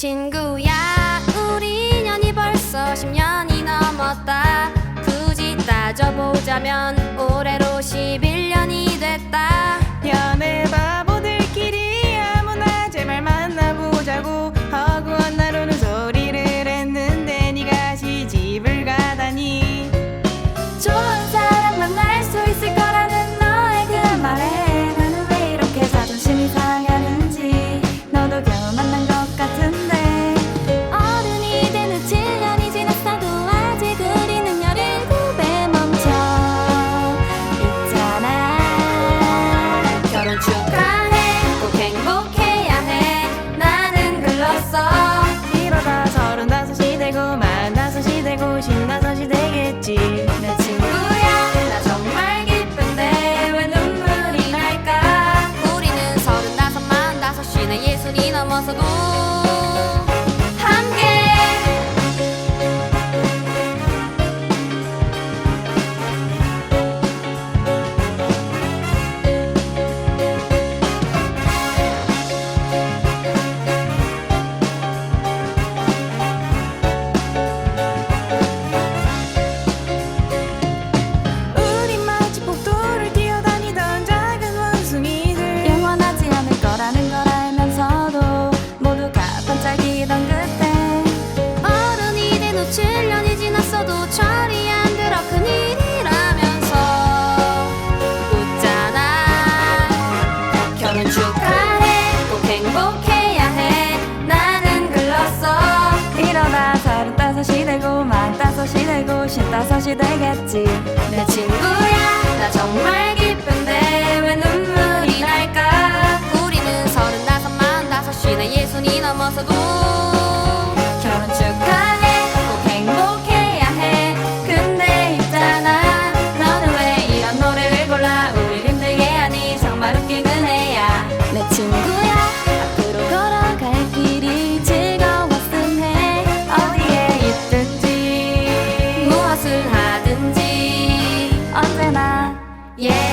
친구야 우리 인연이 벌써 10년이 넘었다. 굳이 따져보자면 올해로 11년이 됐다. 朝ご 살기던 그때 어른이 된후 7년이 지났어도 철이 안 들어 큰일이라면서 웃잖아. 결혼 축하해 꼭 행복해야 해. 나는 글렀어. 이러다 서른다섯이 되고 만다섯이 되고 신다섯이 되겠지. 내 친구야 나 정말 Yeah.